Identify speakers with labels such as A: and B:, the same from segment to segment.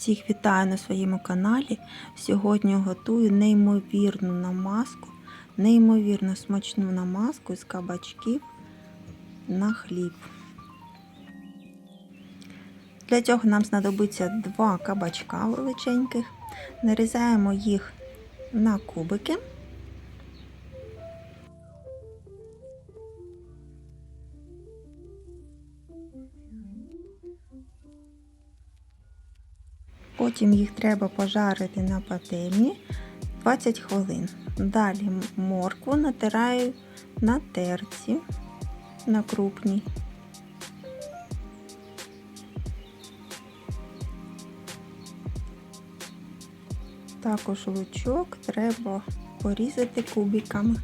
A: Всіх вітаю на своєму каналі. Сьогодні готую неймовірну намазку, неймовірно смачну намазку з кабачків на хліб. Для цього нам знадобиться два кабачка величеньких. Нарізаємо їх на кубики. Потім їх треба пожарити на пательні 20 хвилин. Далі моркву натираю на терці, на крупній. Також лучок треба порізати кубиками.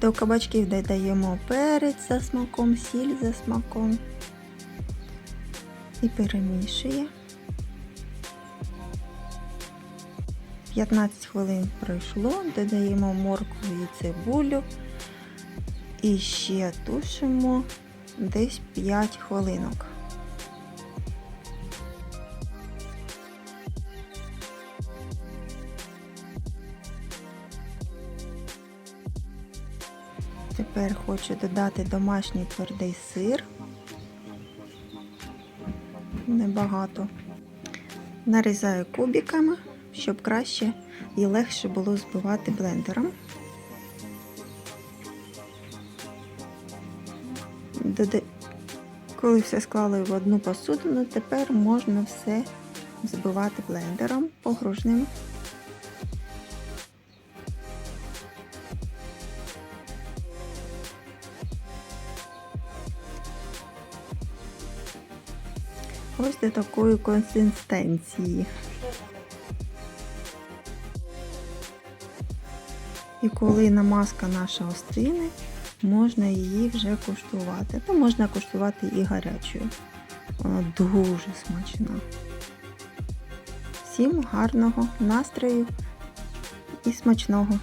A: До кабачків додаємо перець за смаком, сіль за смаком і перемішує. 15 хвилин пройшло, додаємо моркву і цибулю і ще тушимо десь 5 хвилинок. Тепер хочу додати домашній твердий сир. Небагато. Нарізаю кубиками, щоб краще і легше було збивати блендером. Дода... Коли все склали в одну посудину, тепер можна все збивати блендером погружним. Ось до такої консистенції. І коли намазка наша остине, можна її вже куштувати. То можна куштувати і гарячою. Вона дуже смачна. Всім гарного настрою і смачного!